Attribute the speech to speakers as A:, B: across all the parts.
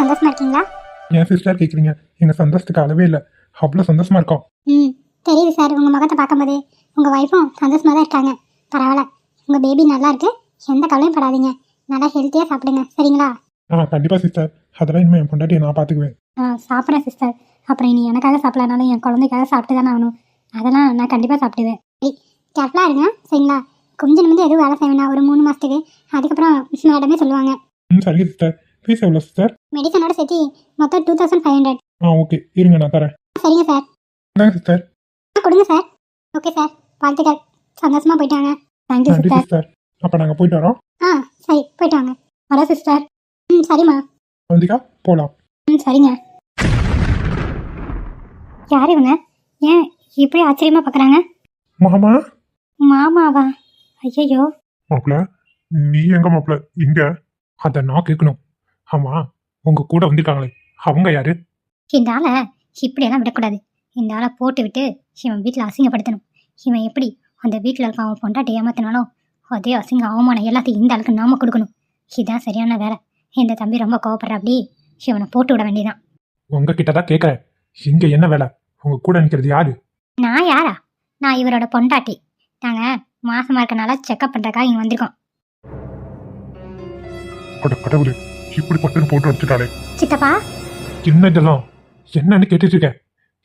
A: சந்தோஷமா
B: என் சிஸ்டர் கேட்குறீங்க எங்கள் சந்தோஷத்துக்கு அளவே இல்லை. அவ்வளோ சந்தோஷமா இருக்கோம்.
A: ம் தெரியுது சார் உங்கள் முகத்தை பார்க்கும்போது உங்கள் ஒய்ஃபும் சந்தோஷமாக தான் இருக்காங்க. பரவாயில்ல. உங்கள் பேபி நல்லா இருக்கு. எந்த கவலையும் படாதீங்க. நல்லா ஹெல்த்தியாக சாப்பிடுங்க. சரிங்களா?
B: ஆ கண்டிப்பாக சிஸ்டர் அதெல்லாம் இனிமேல் என் பொண்டாட்டியை நான் பார்த்துக்குவேன்
A: ஆ சாப்பிட்றேன் சிஸ்டர் அப்புறம் இனி எனக்காக சாப்பிடலனாலும் என் குழந்தைக்காக சாப்பிட்டு தானே ஆகணும். அதெல்லாம் நான் கண்டிப்பாக சாப்பிடுவேன். சரி கேர்ஃபுல்லாக இருங்க சரிங்களா? கொஞ்சம் நிமிடம் எதுவும் வேலை செய்ய வேணாம். ஒரு மூணு மாதத்துக்கு அதுக்கப்புறம் மேடமே சொல்லுவாங்க.
B: ம் சரிங்க சிஸ்டர் ஃபீஸ் எவ்வளோ சிஸ்டர்
A: மெடிசனோட சேர்த்து மொத்தம் டூ தௌசண்ட் ஃபைவ் ஹண்ட்ரட்
B: ஆ ஓகே இருங்க நான் தரேன்.
A: சரிங்க சார்
B: இந்தாங்க சிஸ்டர்
A: ஆ, கொடுங்க சார் ஓகே சார் வாழ்த்துக்கள். சந்தோஷமாக போயிட்டாங்க தேங்க்யூ சிஸ்டர்
B: அப்போ நாங்கள் போயிட்டு வரோம்.
A: ஆ சரி போயிட்டு வாங்க. வரேன் சிஸ்டர் ம் சரிம்மா.
B: வந்திக்கா போகலாம்
A: ம் சரிங்க. யார் இவங்க? ஏன் இப்படி ஆச்சரியமா பார்க்குறாங்க?
B: மாமா?
A: மாமாவா? ஐயையோ.
B: மாப்பிள்ள நீ எங்க மாப்பிள்ள இங்க. அதை நான் கேட்கணும் ஆமா உங்க கூட வந்திருக்காங்களே. அவங்க யாரு?
A: இந்த ஆளை இப்படியெல்லாம் விடக்கூடாது. இந்த ஆளை போட்டு விட்டு இவன் வீட்டில் அசிங்கப்படுத்தணும். இவன் எப்படி அந்த வீட்டில் இருக்க அவன் பொண்டாட்டி ஏமாத்தினாலும் அதே அசிங்க அவமானம் எல்லாத்தையும் இந்த ஆளுக்கு நாம கொடுக்கணும். இதான் சரியான வேலை. இந்த தம்பி ரொம்ப கோவப்படுற அப்படி. இவனை போட்டு விட வேண்டியதான்
B: உங்ககிட்ட தான் கேட்கறேன் இங்க என்ன வேலை? உங்க கூட நிக்கிறது யாரு?
A: நான் யாரா? நான் இவரோட பொண்டாட்டி. நாங்கள் மாசமா இருக்கனால செக்கப் பண்ணுறக்காக இங்கே வந்திருக்கோம்.
B: அட கடவுளே இப்படி பட்டுன்னு போட்டு அடிச்சுட்டாளே.
A: சித்தப்பா?
B: என்ன இதெல்லாம்? என்னன்னு கேட்டுட்டு இருக்கேன்.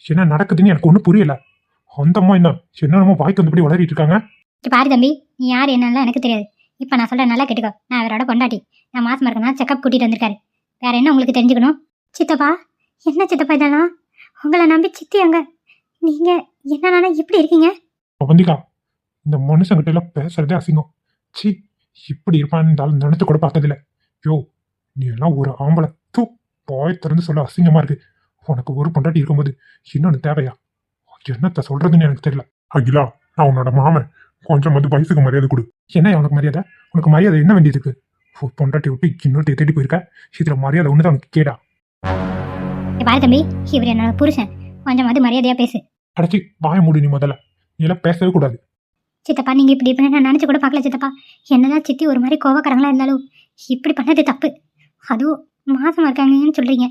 B: என்ன நடக்குதுன்னு எனக்கு ஒன்றும் புரியல. அந்த அம்மா என்ன என்னென்னமோ வாய்க்கு வந்தபடி வளரிட்டு இருக்காங்க?
A: பாரு தம்பி நீ யார் என்னலாம் எனக்கு தெரியாது. இப்போ நான் சொல்கிறேன் நல்லா கேட்டுக்கோ. நான் அவரோட பொண்டாட்டி. நான் மாசமாக இருக்கனா செக்கப் கூட்டிகிட்டு வந்திருக்காரு. வேற என்ன உங்களுக்கு தெரிஞ்சுக்கணும்? சித்தப்பா என்ன சித்தப்பா இதெல்லாம்? உங்களை நம்பி சித்தி அங்க. நீங்கள் என்னன்னா இப்படி இருக்கீங்க?
B: வந்திக்கா இந்த மனுஷங்கிட்ட எல்லாம் பேசுறதே அசிங்கம். சி இப்படி இருப்பான்னு இந்த ஆள் நினைச்சு கூட பார்த்ததில்ல. யோ நீ எல்லாம் ஒரு ஆம்பளை. தூ பாய் திறந்து சொல்ல அசிங்கமா இருக்கு. உனக்கு ஒரு பொண்டாட்டி இருக்கும்போது இன்னொன்னு தேவையா? என்னத்த சொல்றதுன்னு எனக்கு தெரியல. அகிலா நான் உன்னோட மாமன். கொஞ்சம் வந்து வயசுக்கு மரியாதை கொடு. என்ன உனக்கு மரியாதை? உனக்கு மரியாதை என்ன வேண்டியது இருக்கு பொண்டாட்டி விட்டு இன்னொருத்தைய தேடி போயிருக்க? இதுல மரியாதை ஒன்று தான் கேடா.
A: இங்க பாரு தம்பி. இவர் என்னோட புருஷன். கொஞ்சமாவது மரியாதையாக பேசு.
B: அடைச்சி வாய மூடு நீ முதல்ல. நீ எல்லாம் பேசவே கூடாது.
A: சித்தப்பா நீங்கள் இப்படி இப்படி நான் நினச்சி கூட பார்க்கல சித்தப்பா. என்னதான் சித்தி ஒரு மாதிரி கோவக்காரங்களா இருந்தாலும் இப்படி பண்ணது தப்பு. அதுவும் மாசமா இருக்காங்கன்னு சொல்கிறீங்க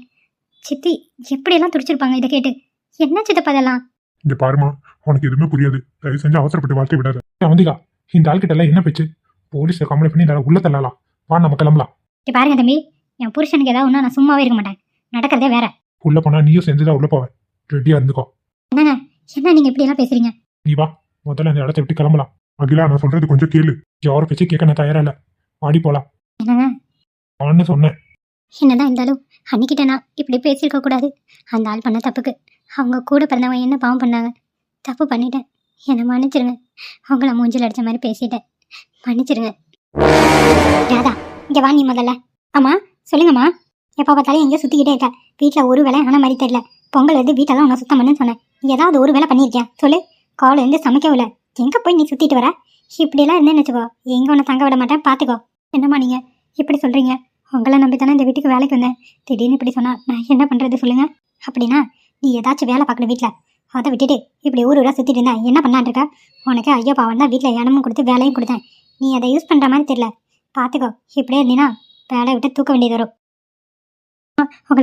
A: சித்தி எப்படியெல்லாம் துடிச்சிருப்பாங்க இதை கேட்டு? என்ன சித்தப்பா இதெல்லாம்?
B: இங்க பாருமா உனக்கு எதுவுமே புரியாது. தயவு செஞ்சு அவசரப்பட்டு வாழ்த்து விடாத. அவந்திகா இந்த ஆள்கிட்ட எல்லாம் என்ன பேச்சு? போலீஸ்ல கம்ப்ளைண்ட் பண்ணி இந்த உள்ள தள்ளலாம். வா நம்ம கிளம்பலாம்.
A: இங்க பாருங்க தம்பி என் புருஷனுக்கு ஏதாவது ஒன்றா நான் சும்மாவே இருக்க மாட்டேன். நடக்கிறதே வேற.
B: உள்ள போனா நீயும் செஞ்சுதான் உள்ள போவ. ரெடியா இருந்துக்கோ.
A: என்னங்க என்ன நீங்க இப்படி எல்லாம் பேசுறீங்க?
B: நீ வா முதல்ல இந்த இடத்த விட்டு கிளம்பலாம். அகிலா நான் சொல்றது கொஞ்சம் கேளு. யாரும் பேச்சு கேட்க நான் தயாரா இல்ல. வாடி போலாம்.
A: என்னங்க?
B: வான்னு சொன்னேன்.
A: என்னதான் இருந்தாலும் அன்னிக்கிட்ட நான் இப்படி பேசியிருக்க கூடாது. அந்த ஆள் பண்ண தப்புக்கு. அவங்க கூட பிறந்தவங்க என்ன பாவம் பண்ணாங்க? தப்பு பண்ணிட்டேன். என்னை மன்னிச்சிருங்க. அவங்கள மூஞ்சில் அடித்த மாதிரி பேசிட்டேன். மன்னிச்சிருங்க. ராதா இங்கே வா நீ முதல்ல. ஆமாம் சொல்லுங்கம்மா. எப்போ பார்த்தாலும் எங்கேயோ சுற்றிக்கிட்டே இருக்க. வீட்டில் ஒரு வேலை ஆன மாதிரி தெரியல. பொங்கல் வந்து வீட்டெல்லாம் உன்னை சுத்தம் பண்ணுன்னு சொன்னேன். ஏதாவது ஒரு வேலை பண்ணியிருக்கேன் சொல்லு. காலேருந்து இருந்து சமைக்கவும் எங்கே போய் நீ சுற்றிட்டு வர? இப்படியெல்லாம் இருந்தேன்னு வச்சுக்கோ. எங்கே உன்னை தங்க விட மாட்டேன். பார்த்துக்கோ என்னம்மா நீங்கள் இப்படி சொல்கிறீங்க உங்களை நம்பி தானே இந்த வீட்டுக்கு வேலைக்கு வந்தேன். திடீர்னு இப்படி சொன்னால் நான் என்ன பண்ணுறது சொல்லுங்கள் அப்படின்னா நீ ஏதாச்சும் வேலை பார்க்கணும் வீட்டில் அதை விட்டுட்டு இப்படி ஊர் ஊராக சுற்றிட்டு இருந்தா என்ன பண்ணான் இருக்க உனக்கு ஐயோ பாவம் தான் வீட்டில் இனமும் கொடுத்து வேலையும் கொடுத்தேன். நீ அதை யூஸ் பண்ணுற மாதிரி தெரியல. பார்த்துக்கோ இப்படியே இருந்தீங்கன்னா வேலையை விட்டு தூக்க வேண்டியது வரும். ஆ,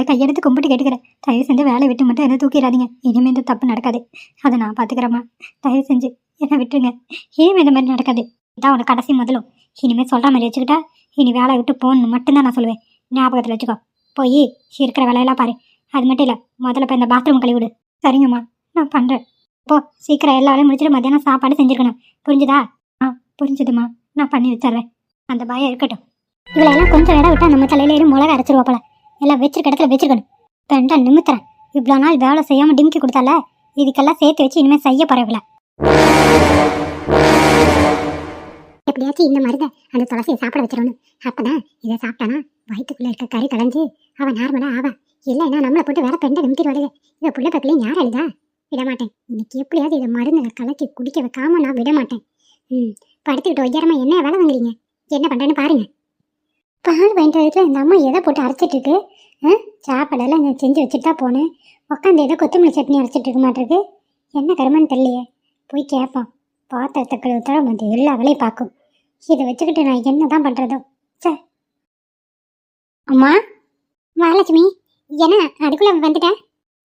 A: கையெடுத்து கும்பிட்டு கேட்டுக்கிறேன். தயவு செஞ்சு வேலையை விட்டு மட்டும் எதுவும் தூக்கிடாதீங்க. இனிமேல் இந்த தப்பு நடக்காது. அதை நான் பார்த்துக்கிறேம்மா தயவு செஞ்சு என்ன விட்டுருங்க. இனிமேல் இந்த மாதிரி நடக்காது. இதான் உனக்கு கடைசி முதலும். இனிமேல் சொல்கிற மாதிரி வச்சுக்கிட்டா இனி வேலையை விட்டு போகணும்னு மட்டும்தான் நான் சொல்லுவேன். ஞாபகத்தில் வச்சுக்கோ. போய் இருக்கிற வேலையெல்லாம் பாரு. அது மட்டும் இல்லை முதல்ல இப்போ இந்த பாத்ரூம் கழுவிடு சரிங்கம்மா நான் பண்ணுறேன் போ சீக்கிரம் எல்லா வேலையும் முடிச்சுட்டு மத்தியானம் சாப்பாடு செஞ்சுருக்கணும். புரிஞ்சுதா? ஆ புரிஞ்சுதுமா நான் பண்ணி வச்சிடுறேன். அந்த பயம் இருக்கட்டும். இவளெல்லாம் கொஞ்சம் இடம் விட்டால் நம்ம தலையில ஏறி மிளகா அரைச்சிருவா போல. எல்லாம் வச்சிருக்க இடத்துல வச்சிருக்கணும். பெண்டா நிமித்துறேன். இவ்வளோ நாள் வேலை செய்யாமல் டிமிக்கி கொடுத்தால இதுக்கெல்லாம் சேர்த்து வச்சு இனிமேல் செய்ய போகிறவில்ல எப்படியாச்சும் இந்த மருந்தை அந்த துளசியை சாப்பிட வச்சிடணும். அப்பதான் இதை சாப்பிட்டானா வயிற்றுக்குள்ளே இருக்க கறி கலைஞ்சு அவன் நார்மலாக ஆவா இல்லைன்னா நம்மளை போட்டு வேற பெண்டை நிமித்திட்டு வருது இதை புள்ள பக்கலையும் யார் அழுதா விட மாட்டேன் இன்னைக்கு எப்படியாவது இதை மருந்து கலக்கி குடிக்க வைக்காம நான் விடமாட்டேன். ம் படுத்துக்கிட்டு ஒய்யாரமா என்ன வேலை வாங்குறீங்க? என்ன பண்றேன்னு பாருங்க. பால் வாங்கிட்டு வரதுல இந்த அம்மா எதை போட்டு அரைச்சிட்டு இருக்கு ஆ சாப்பாடெல்லாம் நான் செஞ்சு வச்சுட்டு தான் போனேன். உட்காந்து ஏதோ கொத்தமல்லி சட்னி அரைச்சிட்டு இருக்க மாட்டிருக்கு என்ன கருமன்னு தெரியலையே. போய் கேட்போம். பாத்திரத்தை கழுவுத்தர வந்து எல்லா வேலையும் பார்க்கும். இதை வச்சுக்கிட்டு நான் என்ன தான் பண்ணுறதோ சார் அம்மா மகாலட்சுமி என்ன அதுக்குள்ளே வந்துட்டேன்.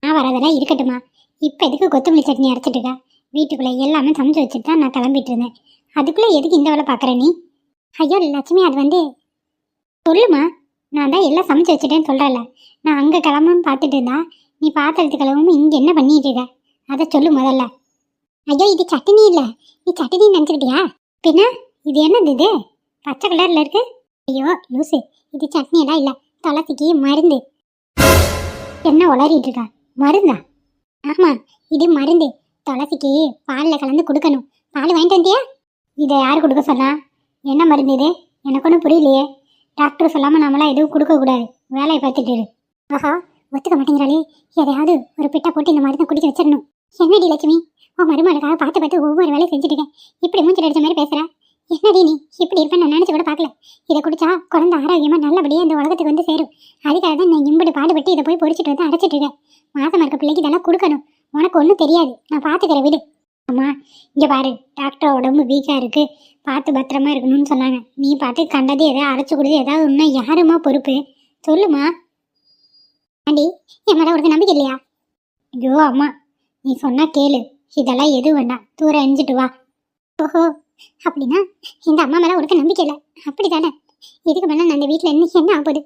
A: நான் வரதெல்லாம் இருக்கட்டுமா? இப்போ எதுக்கு கொத்தமல்லி சட்னி அரைச்சிட்டுக்கா வீட்டுக்குள்ளே எல்லாமே சமைச்சு வச்சுட்டு தான் நான் கிளம்பிட்டு இருந்தேன். அதுக்குள்ளே எதுக்கு இந்த வேலை பார்க்குற நீ? ஐயோ லட்சுமி அது வந்து சொல்லுமா? நான் தான் எல்லாம் சமைச்சு வச்சுட்டேன்னு சொல்கிறேன்ல நான் அங்கே கிளம்புன்னு பார்த்துட்டு இருந்தா நீ பாத்திரத்து கிளம்பும் இங்கே என்ன பண்ணிட்டு இருக்க? அதை சொல்லு முதல்ல. ஐயோ இது சட்னி இல்லை. நீ சட்னி நினச்சிக்கிட்டியா? பின்ன இது என்னது இது? பச்சை கலரில் இருக்கு? ஐயோ லூசு. இது சட்னி எல்லாம் இல்லை. துளசிக்கு மருந்து. என்ன உளறிட்டு இருக்கா? மருந்தா? ஆமாம் இது மருந்து. துளசிக்கு பாலில் கலந்து கொடுக்கணும். பால் வாங்கிட்டு வந்தியா? இதை யார் கொடுக்க சொன்னா? என்ன மருந்து இது? எனக்கு ஒன்றும் புரியலையே. டாக்டர் சொல்லாமல் நம்மளாம் எதுவும் கொடுக்கக்கூடாது வேலையை பார்த்துட்டு இரு. ஆஹா ஒத்துக்க மாட்டேங்கிறாளே. எதையாவது ஒரு பிட்டை போட்டு இந்த மருந்தை குடிக்க வச்சிடணும். என்னடி லட்சுமி? உன் மருமகளுக்காக பார்த்து பார்த்து ஒவ்வொரு வேலையும் செஞ்சுட்டு இருக்கேன். இப்படி மூஞ்சில் அடிச்ச மாதிரி பேசுகிறேன் என்னடி நீ? இப்படி இருப்பேன் நான் நினச்சி கூட பார்க்கல. இதை குடிச்சா குழந்தை ஆரோக்கியமாக நல்லபடியாக இந்த உலகத்துக்கு வந்து சேரும். அதுக்காக தான் நான் இம்படி பாடுபட்டு இதை போய் பொறிச்சிட்டு வந்து அரைச்சிட்டு இருக்கேன். மாசமா இருக்க பிள்ளைக்கு இதெல்லாம் கொடுக்கணும். உனக்கு ஒன்றும் தெரியாது. நான் பார்த்துக்கிறேன் விடு. அம்மா இங்கே பாரு. டாக்டர் உடம்பு வீக்காக இருக்குது பார்த்து பத்திரமா இருக்கணும்னு சொன்னாங்க. நீ பார்த்து கண்டது எதாவது அரைச்சி கொடுத்து ஏதாவது ஒன்றா யாருமா பொறுப்பு? சொல்லுமா. ஆண்டி என் மேலே உனக்கு நம்பிக்கை இல்லையா? ஐயோ அம்மா நீ சொன்னால் கேளு. இதெல்லாம் எதுவும் வேண்டாம். தூரம் எரிஞ்சிட்டு வா. ஓஹோ. அப்படின்னா இந்த அம்மா மேலே உனக்கு நம்பிக்கை இல்லை. அப்படி தானே இதுக்கு மேலே நான் இந்த வீட்டில் இருந்து என்ன ஆகுது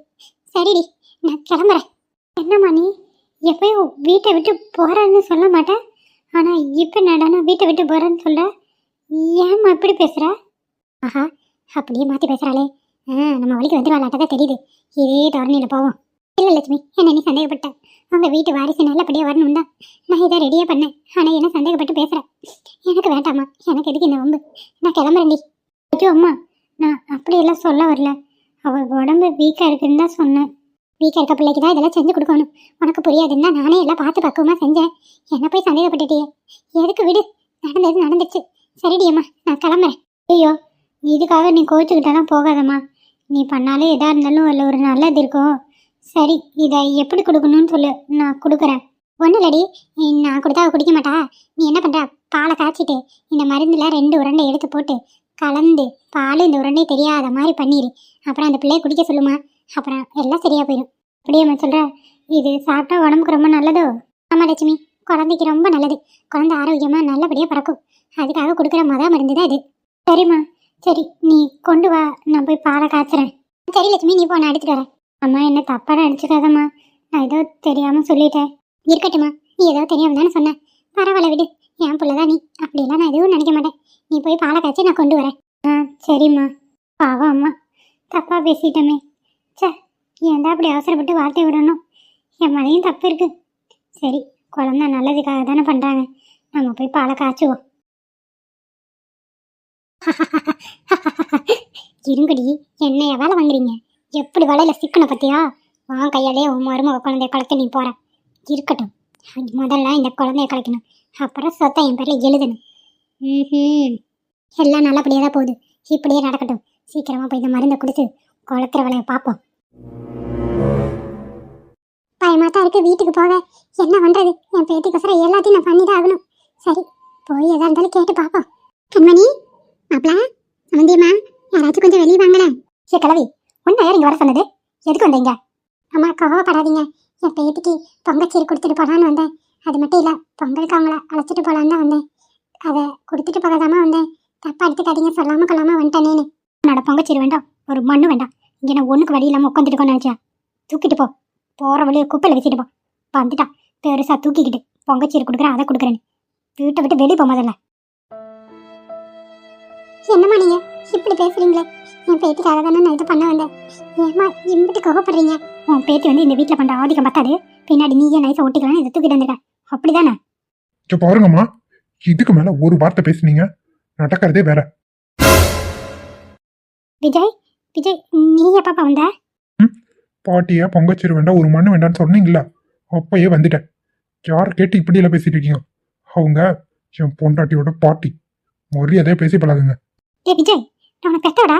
A: சரிடி நான் கிளம்புறேன். என்னம்மா நீ? எப்பயும் வீட்டை விட்டு போகிறேன்னு சொல்ல மாட்டேன் ஆனால் இப்போ நடனா வீட்டை விட்டு போகிறேன்னு சொல்ல ஏம்மா இப்படி பேசுகிற ஆஹா அப்படியே மாற்றி பேசுகிறாளே ஆ நம்ம வழிக்கு வந்துடுவாளாட்டதான் தெரியுது. இதே தோரணையில் போவோம். இல்லை லட்சுமி என்ன நீ சந்தேகப்பட்டேன் உங்கள் வீட்டு வாரிசு நல்லபடியாக வரணும் தான் நான் இதை ரெடியாக பண்ணேன். ஆனால் என்ன சந்தேகப்பட்டு பேசுகிறேன் எனக்கு வேண்டாம்மா. எனக்கு எதுக்கு இந்த வம்பு? நான் கிளம்புறேன்டி. ஐயோ அம்மா. நான் அப்படியெல்லாம் சொல்ல வரல. அவள் உடம்பு வீக்காக இருக்குன்னு தான் சொன்னேன். வீக்காக இருக்க பிள்ளைக்கு தான் இதெல்லாம் செஞ்சு கொடுக்கணும். உனக்கு புரியாதுன்னா நானே எல்லாம் பார்த்து பக்குவமாக செஞ்சேன். என்ன போய் சந்தேகப்பட்டுட்டியே. எதுக்கு விடு. நடந்தது நடந்துச்சு. சரிடி அம்மா. நான் கிளம்புறேன். ஐயோ இதுக்காக நீ கோச்சுக்கிட்டலாம் போகாதம்மா. நீ பண்ணாலே எதாக இருந்தாலும் அதில் ஒரு நல்லது இருக்கும். சரி இதை எப்படி கொடுக்கணும்னு சொல்லு. நான் கொடுக்குறேன். ஒன்றும் இல்லடி நீ நான் கொடுத்தா குடிக்க மாட்டா. நீ என்ன பண்ணுற பாலை காய்ச்சிட்டு இந்த மருந்தில் ரெண்டு உருண்டை எடுத்து போட்டு கலந்து பால் இந்த உருண்டை தெரியாத மாதிரி பண்ணிடு அப்புறம் அந்த பிள்ளைய குடிக்க சொல்லுமா. அப்புறம் எல்லாம் சரியாக போயிடும் அப்படியே சொல்கிற இது சாப்பிட்டா உடம்புக்கு ரொம்ப நல்லதோ? ஆமாம் லட்சுமி குழந்தைக்கு ரொம்ப நல்லது. குழந்தை ஆரோக்கியமாக நல்லபடியாக பிறக்கும். அதுக்காக கொடுக்குற மொதல் மருந்து தான் இது. சரிம்மா. சரி நீ கொண்டு வா. நான் போய் பாலை காய்ச்சுறேன். சரி லட்சுமி நீ போ நான் எடுத்துட்டு வரேன். அம்மா என்ன தப்பாக நினச்சிக்காதம்மா. நான் ஏதோ தெரியாமல் சொல்லிட்டேன். இருக்கட்டும்மா நீ ஏதோ தெரியாம தானே சொன்னேன் பரவாயில்ல விடு என் பிள்ளைதான் நீ. அப்படிலாம் நான் எதுவும் நினைக்க மாட்டேன். நீ போய் பாலை காய்ச்சி நான் கொண்டு வரேன். ஆ சரிம்மா. பாவம் அம்மா. தப்பாக பேசிட்டோமே. ச்சே ஏன் தான் அப்படி அவசரப்பட்டு வார்த்தை விடணும்? என் மனையும் தப்பு இருக்கு. சரி குழந்த நல்லதுக்காக தானே பண்ணுறாங்க நம்ம போய் பாலை காய்ச்சுவோம். இருங்கடி என்ன எவ்வளோ வாங்குறீங்க? எப்படி வலையில் சிக்கன பத்தியா? உன் கையாலே உன் மருமக குழந்தைய கலக்க நீ போற. இருக்கட்டும். முதல்ல இந்த குழந்தைய கலைக்கணும். அப்புறம் சொத்தை என் பேரில் எழுதணும். ம் எல்லாம் நல்லபடியாக தான் போகுது. இப்படியே நடக்கட்டும். சீக்கிரமாக போய் இந்த மருந்தை கொடுத்து குளத்துற வேலையை பார்ப்போம். பயமாக தான் இருக்குது வீட்டுக்கு போக. என்ன பண்ணுறது என் பேத்திக்கோசரம் எல்லாத்தையும் நான் பண்ணி தான் ஆகணும். சரி போய் எதாக இருந்தாலும் கேட்டு பார்ப்போம். கண்மணி மாப்பிள சமந்தியம்மா யாராச்சும் கொஞ்சம் வெளியே வாங்களேன். சரி கிளவி உன்னை யார் இங்கே வர சொன்னது? எதுக்கு வந்தீங்க? அம்மா கோவப்படாதீங்க. என் பேத்திக்கு பொங்கச்சீர் கொடுத்துட்டு போகலான்னு வந்தேன். அது மட்டும் இல்லை பொங்கலுக்கு அவங்கள அழைச்சிட்டு போகலான்னு தான் வந்தேன். அதை கொடுத்துட்டு போகாதாம வந்தேன். தப்பா எடுத்துக்காதீங்க சொல்லாம கொள்ளாம வந்துட்டேனேன்னு என்னோட பொங்கச்சீர் வேண்டாம் ஒரு மண்ணு வேண்டாம். இங்கே நான் ஒன்றுக்கு வழி இல்லாமல் உட்காந்துட்டு நினச்சா தூக்கிட்டு போ. போகிற வழியை குப்பையில் வச்சுட்டு போ. வந்துட்டா. பெருசாக தூக்கிக்கிட்டு பொங்கச்சீர் கொடுக்குறேன் அதை கொடுக்குறேன்னு. வீட்டை விட்டு வெளியே போ முதல்ல. என்னம்மா நீங்கள் இப்படி பேசுகிறீங்களே என் பேத்திக்காக தானே நான் இது பண்ண வந்தேன். ஏம்மா இம்பிட்டு கோவப்படுறீங்க? உன் பேத்தி வந்து இந்த வீட்டில் பண்ற ஆதிக்கம் பத்தாது பின்னாடி நீயே நைஸா ஒட்டிக்கலாம்னு இதை தூக்கிட்டு வந்திருக்க. அப்படிதானே?
B: இங்க பாருங்கம்மா. இதுக்கு மேல ஒரு வார்த்தை பேசுனீங்க. நடக்கிறதே வேற.
A: விஜய் விஜய் நீ எப்பப்பா வந்த?
B: பாட்டியா பொங்கச்சீர் வேண்டாம் ஒரு மண்ணு வேண்டாம்னு சொன்னீங்களா அப்பயே வந்துட்டேன். யார் கேட்டு இப்படி எல்லாம் பேசிட்டு இருக்கீங்க? அவங்க என் பொண்டாட்டியோட பாட்டி. மொழியதே பேசி பழகுங்க.
A: ஏ விஜய் நான் உனக்கு பெத்தவடா?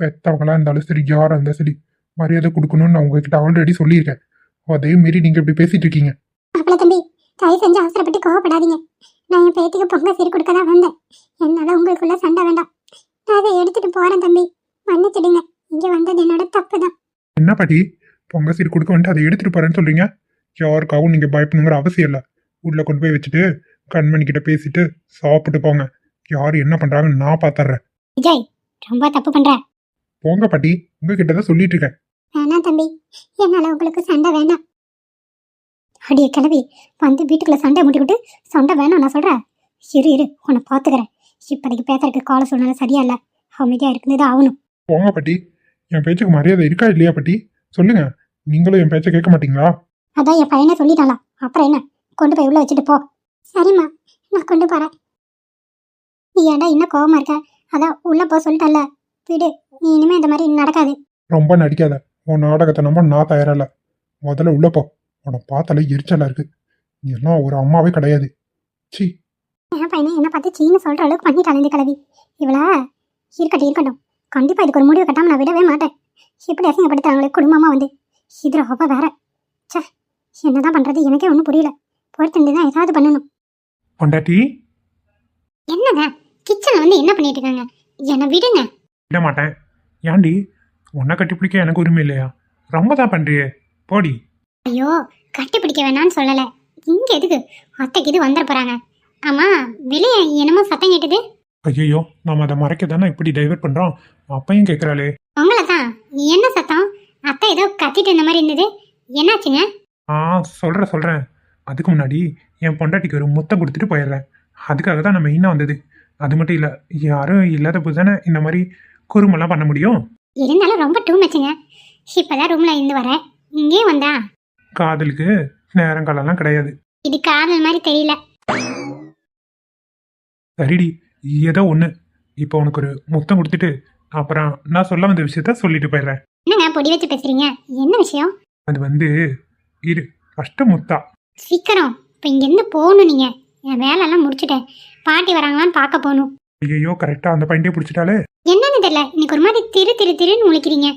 B: பெத்தவங்களா இருந்தாலும் சரி யாரா இருந்தாலும் சரி மரியாதை கொடுக்கணும்னு நான் உங்ககிட்ட ஆல்ரெடி சொல்லியிருக்கேன். அதே மீறி நீங்க இப்படி பேசிட்டு இருக்கீங்க.
A: மாப்பிள்ள தம்பி தயவு செஞ்சு அவசரப்பட்டு கோவப்படாதீங்க. நான் என் பேத்திக்கு பொங்க சீர் கொடுக்க தான் வந்தேன். என்னால உங்களுக்குள்ள சண்டை வேண்டாம். நான் அதை எடுத்துட்டு போறேன் தம்பி. மன்னிச்சிடுங்க. இங்க வந்தது என்னோட தப்பு தான்
B: என்ன பாட்டி? பொங்க சீர் கொடுக்க வந்துட்டு அதை எடுத்துட்டு போறேன்னு சொல்றீங்க? யாருக்காகவும் நீங்க பயப்படணுங்கிற அவசியம் இல்லை. உள்ள கொண்டு போய் வச்சுட்டு கண்மணி கிட்ட பேசிட்டு சாப்பிட்டு போங்க. யார் என்ன பண்றாங்கன்னு நான் பாத்துறேன்.
A: விஜய் ரொம்ப தப்பு பண்ற.
B: போங்க பாட்டி உங்ககிட்ட தான் சொல்லிட்டு இருக்கேன்
A: வேணாம் தம்பி என்னால உங்களுக்கு சண்டை வேண்டாம் அடியே கிளவி வந்து வீட்டுக்குள்ள சண்டை முட்டிக்கிட்டு சண்டை வேணாம் நான் சொல்றேன். இரு இரு உன்னை பாத்துக்கிறேன். இப்போதைக்கு பேசுறதுக்கு கால சூழ்நிலை சரியா இல்ல. அமைதியா இருக்குது ஆகணும்.
B: போங்க பாட்டி என் பேச்சுக்கு மரியாதை இருக்கா இல்லையா பாட்டி? சொல்லுங்க நீங்களும் என் பேச்சை கேட்க மாட்டீங்களா?
A: அதான் என் பையனை சொல்லிட்டாலாம் அப்புறம் என்ன? கொண்டு போய் உள்ள வச்சுட்டு போ. சரிம்மா நான் கொண்டு போறேன். நீ ஏன்டா இன்னும் கோவமா இருக்க? அதான் உள்ள போ சொல்லிட்டல்ல விடு நீ இனிமே இந்த மாதிரி நடக்காது.
B: ரொம்ப நடிக்காத. உன் நாடகத்தை நம்ப நான் தயாரில்ல முதல்ல உள்ள போ. உன்னை பார்த்தாலே எரிச்சலா இருக்கு. நீ எல்லாம் ஒரு அம்மாவே கிடையாது. சி
A: என் பையனை என்ன பார்த்து சீன்னு சொல்ற அளவுக்கு பண்ணிட்டாள் இந்த கிழவி. இவள? இருக்கட்டும் இருக்கட்டும். கண்டிப்பா இதுக்கு ஒரு முடிவு கட்டாம நான் விடவே மாட்டேன். இப்படி அசிங்கப்படுத்துறாங்களே குடும்பமா வந்து. இது ரொம்ப வேற. ச்சே என்னதான் பண்றது? எனக்கே ஒன்றும் புரியல. பொறுத்து தான் ஏதாவது பண்ணணும்.
B: பொண்டாட்டி?
A: என்னங்க? கிச்சன்ல வந்து என்ன பண்ணிட்டு இருக்காங்க? என்னை விடுங்க.
B: விட மாட்டேன் ஏன்டி உன்னை கட்டி பிடிக்க எனக்கு உரிமை இல்லையா? ரொம்ப தான் பண்றியே. போடி.
A: ஐயோ கட்டி பிடிக்க வேணாம்னு சொல்லல. இங்க எதுக்கு? அத்தைக்கு இது வந்துட போறாங்க. ஆமா வெளியே என்னமோ சத்தம் கேட்டுது.
B: ஐயோ நாம அதை மறைக்க தானே இப்படி டைவர்ட் பண்றோம்? அப்பையும் கேட்கறாளே
A: உங்களை தான் என்ன சத்தம்? அத்தை ஏதோ கத்திட்டு இருந்த மாதிரி இருந்தது. என்னாச்சுங்க?
B: ஆ சொல்றேன் சொல்றேன். அதுக்கு முன்னாடி என் பொண்டாட்டிக்கு ஒரு முத்தம் கொடுத்துட்டு போயிடுறேன். அதுக்காக தான் நம்ம மெயினாக வந்தது. அது மட்டும் இல்லை யாரும் இல்லாத போது தானே இந்த மாதிரி குறுமெல்லாம் பண்ண முடியும்?
A: இருந்தாலும் ரொம்ப டூ மச்சுங்க இப்பதான் ரூம்ல இருந்து வரேன். இங்கே வந்தா?
B: காதலுக்கு நேரம் காலம்லாம் கிடையாது.
A: இது காதல் மாதிரி தெரியல.
B: சரிடி ஏதோ ஒன்று இப்போ உனக்கு ஒரு முத்தம் கொடுத்துட்டு அப்புறம் நான் சொல்ல வந்த விஷயத்த சொல்லிட்டு போயிடுறேன்.
A: என்னங்க பொடி வச்சு பேசுறீங்க? என்ன விஷயம்?
B: அது வந்து இரு ஃபஸ்ட்டு முத்தா.
A: சீக்கிரம். இப்போ இங்கேருந்து போகணும் நீங்க. என் வேலையெல்லாம் முடிச்சுட்டேன். பாட்டி வராங்களான்னு பார்க்க போகணும்.
B: ஐயோ கரெக்டாக அந்த பையன்டே பிடிச்சிட்டாலே
A: என்னன்னு தெரியல. இன்னைக்கு ஒரு மாதிரி திரு திரு திருன்னு முழிக்கிறீங்க.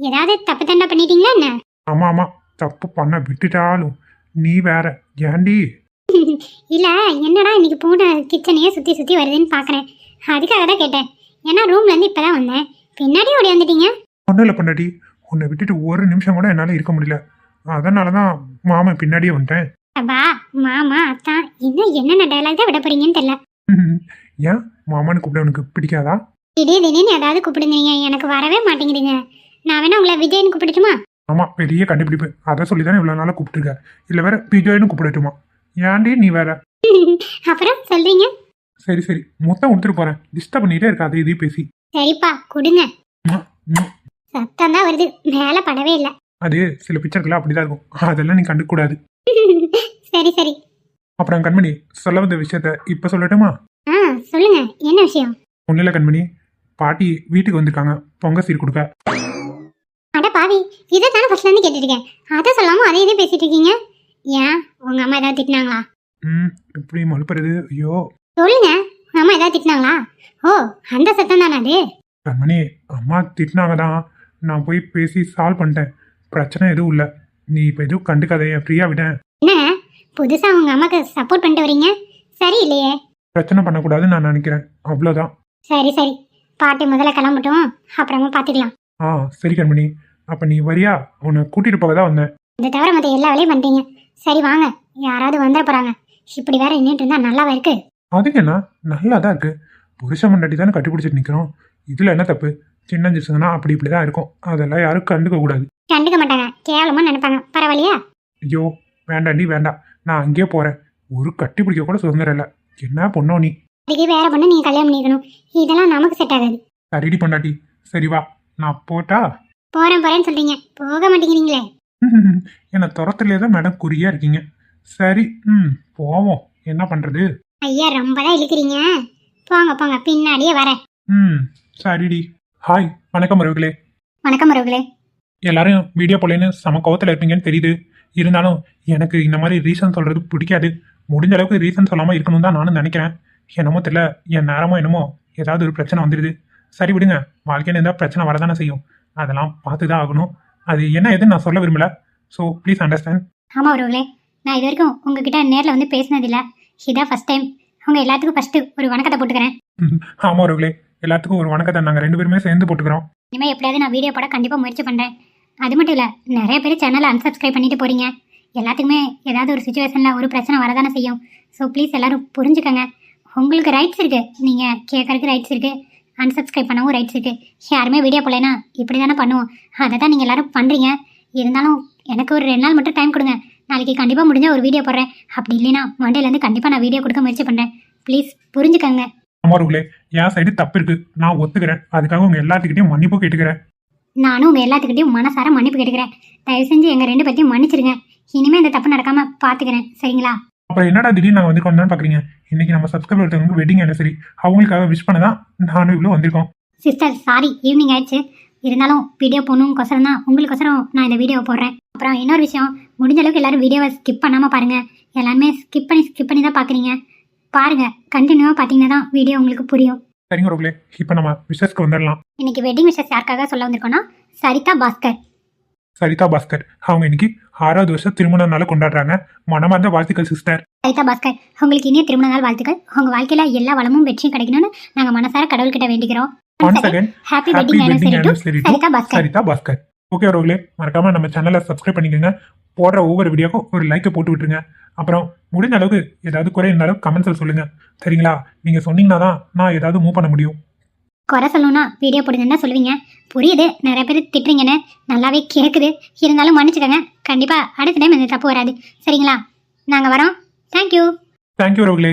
A: ஏதாவது தப்பு தண்டா பண்ணிட்டீங்களா என்ன?
B: ஆமாம் ஆமாம் தப்பு பண்ண விட்டுட்டாலும் நீ வேற. ஏன்டி
A: இல்ல என்னடா இன்னைக்கு பூனை கிச்சனையே சுத்தி சுத்தி வருதுன்னு பாக்குறேன். அதுக்காக தான் கேட்டேன். ஏன்னா ரூம்ல இருந்து இப்பதான் வந்தேன். பின்னாடி ஓடி வந்துட்டீங்க?
B: ஒன்றும் இல்லை பொண்டாட்டி. உன்னை விட்டுட்டு ஒரு நிமிஷம் கூட என்னால் இருக்க முடியல. அதனால தான் மாமன் பின்னாடியே வந்துட்டேன்.
A: அப்பா மாமா அத்தான் இன்னும் என்னென்ன டைலாக் தான் விட போறீங்கன்னு தெரியல.
B: ஏன்? மாமான்னு கூப்பிட உனக்கு பிடிக்காதா?
A: திடீர் திடீர்னு ஏதாவது கூப்பிடுங்க எனக்கு வரவே மாட்டேங்குதுங்க. நான் வேணா உங்களை விஜய்னு கூப்பிடட்டுமா?
B: ஆமாம் பெரிய கண்டுபிடிப்பு. அதை சொல்லி தானே இவ்வளோ நாளாக கூப்பிட்டுருக்க. இல்லை வேற பிஜோயின்னு கூப்பிடட்டுமா? ஏன்டி நீ வேற?
A: அப்புறம் சொல்றீங்க?
B: சரி சரி. மொத்தம் கொடுத்துட்டு போகிறேன் டிஸ்டர்ப் பண்ணிட்டே இருக்க அதை இதையும் பேசி.
A: சரிப்பா கொடுங்க. சத்தம் தான் வருது. மேல படவே இல்லை.
B: அது சில பிக்சருக்குலாம் அப்படி தான் இருக்கும். அதெல்லாம் நீ கண்டுக்கூடாது
A: சரி சரி.
B: அப்புறம் கண்மணி சொல்ல வந்த விஷயத்த இப்போ சொல்லட்டுமா?
A: சொல்லுங்க. என்ன விஷயம்?
B: ஒன்றும் இல்லை கண்மணி. பாட்டி வீட்டுக்கு வந்திருக்காங்க. பொங்க சீர் கொடுக்க.
A: அட பாவி இதை தானே ஃபர்ஸ்ட்ல இருந்து கேட்டுட்டு இருக்கேன் அதை சொல்லாம அதை இதே பேசிட்டு இருக்கீங்க. ஏன்? உங்க அம்மா ஏதாவது திட்டினாங்களா?
B: ம் இப்படி மழுப்புறது. ஐயோ.
A: சொல்லுங்க. உங்க அம்மா ஏதாவது திட்டினாங்களா? ஓ அந்த சத்தம் தானே அது
B: கண்மணி அம்மா திட்டினாங்க தான். நான் போய் பேசி சால்வ் பண்ணிட்டேன். பிரச்சனை எதுவும் இல்லை. நீ இப்போ எதுவும் கண்டுக்காத ஃப்ரீயாக விட்டேன்.
A: என்ன? புதுசா உங்க அம்மாக்கு சப்போர்ட் பண்ணிட்டு வரீங்க? சரி இல்லையே
B: பிரச்சனை பண்ணக்கூடாதுன்னு நான் நினைக்கிறேன். அவ்வளோதான்
A: சரி சரி. பாட்டி முதல்ல கிளம்பட்டும். அப்புறமா பார்த்துக்கலாம்
B: ஆ சரி கண்மணி. அப்போ நீ வரியா? உன்னை கூட்டிகிட்டு போக தான் வந்தேன்.
A: இதை தவிர மற்ற எல்லா வேலையும் பண்ணிட்டீங்க. சரி வாங்க. யாராவது வந்துட போறாங்க. இப்படி வேற நின்றுட்டு இருந்தா நல்லாவா இருக்கு?
B: அதுக்கு என்ன நல்லா தான் இருக்கு. புருஷ மண்டாட்டி தானே கட்டி பிடிச்சிட்டு நிற்கிறோம் இதில் என்ன தப்பு? சின்ன அப்படி இப்படி தான் இருக்கும். அதெல்லாம் யாரும் கண்டுக்க கூடாது.
A: கண்டுக்க மாட்டாங்க. கேவலமா நினைப்பாங்க. பரவாயில்லையா?
B: ஐயோ வேண்டாண்டி வேண்டாம். நான் அங்கேயே போகிறேன் ஒரு கட்டி பிடிக்க கூட சுதந்திரம் இல்லை. என்ன பொண்ணோ நீ?
A: அதுக்கு வேற பொண்ணு நீங்க கல்யாணம் பண்ணிக்கணும். இதெல்லாம் நமக்கு செட் ஆகாது.
B: சரிடி பொண்டாட்டி சரி வா நான் போட்டா?
A: போறேன் போறேன்னு சொல்றீங்க. போக மாட்டேங்கிறீங்களே.
B: என்னை துரத்துலேயே தான் மேடம் குறியா இருக்கீங்க. சரி ம் போவோம். என்ன பண்ணுறது
A: ஐயா ரொம்ப தான் இழுக்கிறீங்க. போங்க போங்க பின்னாடியே வரேன்
B: ம் சரிடி. ஹாய் வணக்கம் உறவுகளே.
A: வணக்கம் உறவுகளே.
B: எல்லாரும் வீடியோ போலேன்னு சம கோவத்தில் இருப்பீங்கன்னு தெரியுது. இருந்தாலும் எனக்கு இந்த மாதிரி ரீசன் சொல்கிறது பிடிக்காது. முடிஞ்ச அளவுக்கு ரீசன் சொல்லாமல் இருக்கணும் தான் நானும் நினைக்கிறேன். என்னமோ தெரியல என் நேரமோ என்னமோ ஏதாவது ஒரு பிரச்சனை வந்துடுது சரி விடுங்க வாழ்க்கையில் இருந்தால் பிரச்சனை வரதானே செய்யும். அதெல்லாம் பார்த்து தான் ஆகணும். அது என்ன எதுன்னு நான் சொல்ல விரும்பல. ஸோ ப்ளீஸ் அண்டர்ஸ்டாண்ட்
A: ஆமாம் ஒருவங்களே நான் இது வரைக்கும் உங்ககிட்ட நேரில் வந்து பேசினதில்ல. இதான் ஃபஸ்ட் டைம் உங்கள் எல்லாத்துக்கும் ஃபஸ்ட்டு ஒரு வணக்கத்தை போட்டுக்கிறேன்.
B: ஆமாம் அவர்களே எல்லாத்துக்கும் ஒரு வணக்கத்தை நாங்கள் ரெண்டு பேருமே சேர்ந்து போட்டுக்கிறோம்.
A: இனிமேல் எப்படியாவது நான் வீடியோ போட கண்டிப்பாக முயற்சி பண்ணுறேன் அது மட்டும் இல்லை நிறைய பேர் சேனலை unsubscribe பண்ணிட்டு போகிறீங்க எல்லாத்துக்குமே ஏதாவது ஒரு சுச்சுவேஷனில் ஒரு பிரச்சனை வரதானே செய்யும். ஸோ ப்ளீஸ் எல்லாரும் புரிஞ்சுக்கங்க. உங்களுக்கு ரைட்ஸ் இருக்குது நீங்கள் கேட்கறதுக்கு ரைட்ஸ் இருக்குது unsubscribe பண்ணவும் ரைட்ஸ் இருக்குது யாருமே வீடியோ போடலைன்னா இப்படி தானே பண்ணுவோம். அதை தான் நீங்கள் எல்லாரும் பண்ணுறீங்க இருந்தாலும் எனக்கு ஒரு ரெண்டு நாள் மட்டும் டைம் கொடுங்க. நாளைக்கு கண்டிப்பாக முடிஞ்சால் ஒரு வீடியோ போடுறேன். அப்படி இல்லைன்னா மண்டேலேருந்து கண்டிப்பாக நான் வீடியோ கொடுக்க முயற்சி பண்ணுறேன் ப்ளீஸ் புரிஞ்சுக்கங்க.
B: அவர்களே என் சைடு தப்பு இருக்கு. நான் ஒத்துக்கிறேன். அதுக்காக உங்கள் எல்லாத்துக்கிட்டையும் மன்னிப்பு கேட்டுக்கிறேன்.
A: நானும் உங்கள் எல்லாத்துக்கிட்டையும் மனசார மன்னிப்பு கேட்டுக்கிறேன். தயவு செஞ்சு எங்கள் ரெண்டு பேர்த்தையும் மன்னிச்சிருங்க. இனிமேல் இந்த தப்பு நடக்காமல் பார்த்துக்கிறேன் சரிங்களா?
B: அப்புறம் என்னடா திடீர்னு நாங்கள் வந்து கொண்டு பார்க்குறீங்க இன்னைக்கு நம்ம சப்ஸ்கிரைபர் ஒருத்தவங்களுக்கு வெட்டிங் ஆனிவர்சரி அவங்களுக்காக விஷ் பண்ண தான் நானும் இவ்வளோ வந்திருக்கோம்.
A: சிஸ்டர் சாரி ஈவினிங் ஆயிடுச்சு. இருந்தாலும் வீடியோ போகணுங்கொசரம் தான். உங்களுக்கொசரம் நான் இந்த வீடியோ போடுறேன். அப்புறம் இன்னொரு விஷயம் முடிஞ்ச அளவுக்கு எல்லாரும் வீடியோவை ஸ்கிப் பண்ணாமல் பாருங்கள் எல்லாருமே ஸ்கிப் பண்ணி ஸ்கிப் பண்ணி தான் பார்க்குறீங்க பாருங்கள் கண்டினியூவாக பார்த்தீங்கன்னா தான் வீடியோ உங்களுக்கு புரியும்.
B: சரிங்க ரோக்லே இப்போ நம்ம விஷஸ்க்கு வந்துடலாம்
A: இன்னைக்கு வெட்டிங் விஷஸ் யாருக்காக சொல்ல வந்திருக்கோன்னா சரிதா பாஸ்கர்.
B: சரிதா பாஸ்கர். அவங்க இன்னைக்கு ஆறாவது வருஷம் திருமண நாள் கொண்டாடுறாங்க. மனமார்ந்த வாழ்த்துக்கள் சிஸ்டர்
A: சரிதா பாஸ்கர். உங்களுக்கு இனிய திருமண நாள் வாழ்த்துக்கள். உங்கள் வாழ்க்கையில் எல்லா வளமும் வெற்றியும் கிடைக்கணும்னு நாங்கள் மனசார கடவுள்கிட்ட வேண்டிக்கிறோம்.
B: Once again
A: happy wedding
B: anniversary
A: Saritha Bhaskar
B: Saritha Bhaskar okay ரோக்லே மறக்காம நம்ம சேனலை சப்ஸ்கிரைப் பண்ணிக்கோங்க. போடுற ஒவ்வொரு வீடியோக்கும் ஒரு லைக்கை போட்டு விட்டுருங்க. அப்புறம் முடிஞ்ச அளவுக்கு ஏதாவது குறை இருந்தாலும் கமெண்ட்ஸில் சொல்லுங்க. சரிங்களா? நீங்கள் சொன்னீங்கன்னா தான் நான் ஏதாவது மூவ் பண்ண முடியும்.
A: குறை சொல்லணும்னா வீடியோ போடுங்கன்னு சொல்லுவீங்க. புரியுது. நிறைய பேர் திட்டுறீங்கன்னு நல்லாவே கேட்குது இருந்தாலும் மன்னிச்சுக்கோங்க. கண்டிப்பாக அடுத்த டைம் இந்த தப்பு வராது. சரிங்களா? நாங்கள் வரோம். Thank you
B: thank you ரோக்லே